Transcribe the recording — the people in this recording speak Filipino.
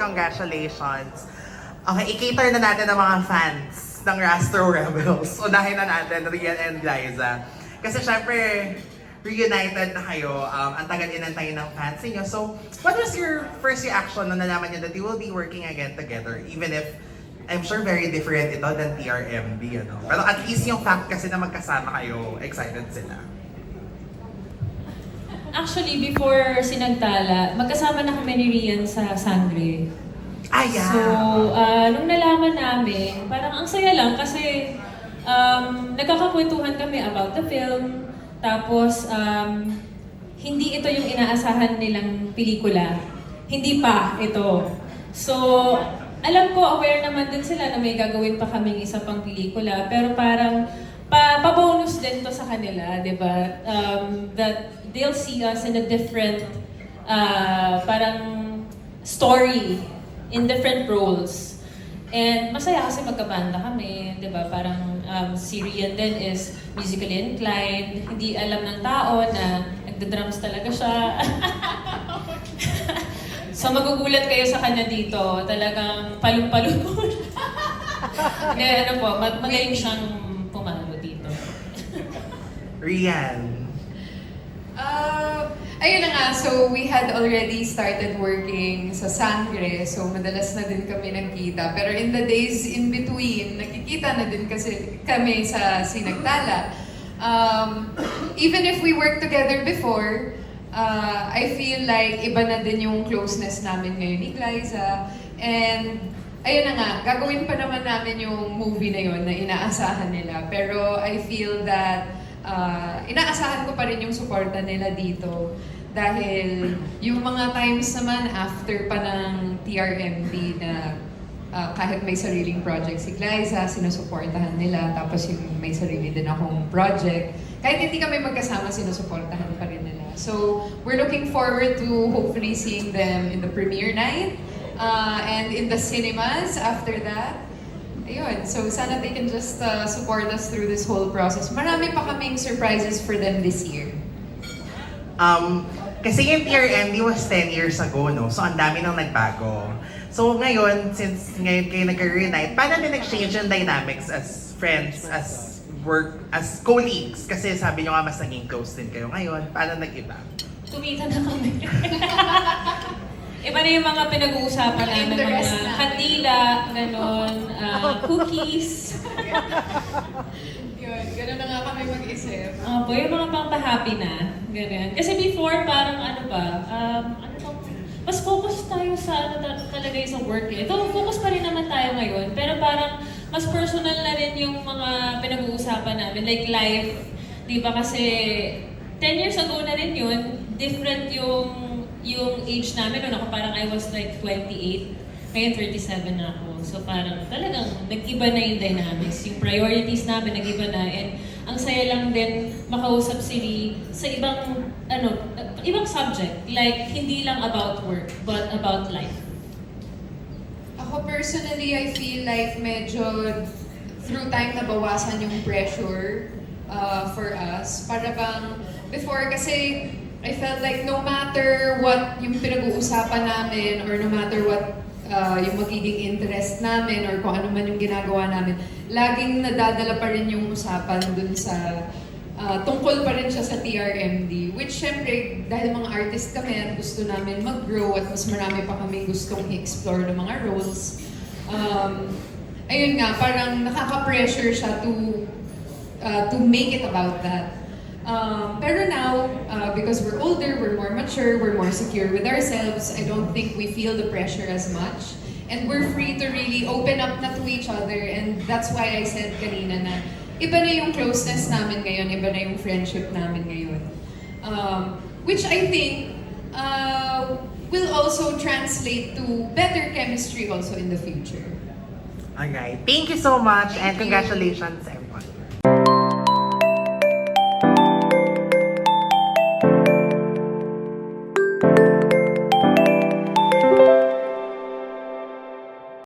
congratulations. Okay, i-cater na natin ang mga fans ng Rastro Rebels. Unahin na natin, Rian and Liza. Kasi syempre, reunited na kayo. Um, ang tagal inantay ng fans niyo. So, what was your first reaction nung nalaman niyo that you will be working again together? Even if, I'm sure very different ito than TRMB, ano? Pero at least yung fact kasi na magkasama kayo, excited sila. Actually, before sinagtala, magkasama na kami ni Rian sa Sangre. Ah, yeah. So, ah, nung nalaman namin, parang ang saya lang kasi um, nagkakakwentuhan kami about the film. Tapos, um, hindi ito yung inaasahan nilang pelikula. Hindi pa ito. So, alam ko, aware naman din sila na may gagawin pa kaming isa pang pelikula. Pero parang, pa, pa-bonus din to sa kanila, di ba? Um, that they'll see us in a different, uh, parang story in different roles. And masaya kasi magkabanda kami, di ba? Parang um, si Rian din is musically inclined. Hindi alam ng tao na nagda-drums talaga siya. so magugulat kayo sa kanya dito. Talagang palong-palong. Kaya ano po, mag- magaling siyang. Rian. Uh, ayun na nga, so we had already started working sa Sangre, so madalas na din kami nagkita. Pero in the days in between, nakikita na din kasi kami sa Sinagtala. Um, even if we worked together before, uh, I feel like iba na din yung closeness namin ngayon ni Glyza. And ayun na nga, gagawin pa naman namin yung movie na yun na inaasahan nila. Pero I feel that uh, inaasahan ko pa rin yung suporta nila dito. Dahil yung mga times naman after pa ng TRMB na uh, kahit may sariling project si Glyza, sinusuportahan nila. Tapos yung may sarili din akong project. Kahit hindi kami magkasama, sinusuportahan pa rin nila. So, we're looking forward to hopefully seeing them in the premiere night. Uh, and in the cinemas after that. Ayun, so sana they can just uh, support us through this whole process. Marami pa kaming surprises for them this year. Um, kasi yung TRMD was 10 years ago, no? So, ang dami nang nagbago. So, ngayon, since ngayon kayo nag-reunite, paano din nag-change yung dynamics as friends, as work, as colleagues? Kasi sabi nyo nga mas naging close din kayo ngayon. Paano nag-iba? Kumita na kami. Iba na yung mga pinag-uusapan namin, mga kandila, ganon, ah, cookies. Yun, gano'n na nga kami mag-isip. Opo, yung mga pampahappy na, ganyan. Kasi before, parang ano ba, um, ano bang, mas focus tayo sa ano ta- talaga sa work eh. Ito, focus pa rin naman tayo ngayon, pero parang mas personal na rin yung mga pinag-uusapan namin, like life. Di ba kasi 10 years ago na rin yun, different yung yung age namin. Noon ako parang I was like 28, ngayon 37 na ako. So parang talagang nag-iba na yung dynamics. Yung priorities namin nag-iba na. And ang saya lang din makausap si Lee sa ibang, ano, ibang subject. Like, hindi lang about work, but about life. Ako personally, I feel like medyo through time nabawasan yung pressure uh, for us. Para bang, before kasi I felt like no matter what yung pinag-uusapan namin or no matter what uh, yung magiging interest namin or kung ano man yung ginagawa namin, laging nadadala pa rin yung usapan dun sa uh, tungkol pa rin siya sa TRMD. Which syempre, dahil mga artist kami at gusto namin mag-grow at mas marami pa kami gustong i-explore ng mga roles. Um, ayun nga, parang nakaka-pressure siya to uh, to make it about that. Um, pero now, because we're older, we're more mature, we're more secure with ourselves, I don't think we feel the pressure as much. And we're free to really open up na to each other. And that's why I said kanina na iba na yung closeness namin ngayon, iba na yung friendship namin ngayon. Um, which I think uh, will also translate to better chemistry also in the future. Alright. Thank you so much and Thank you. congratulations everyone.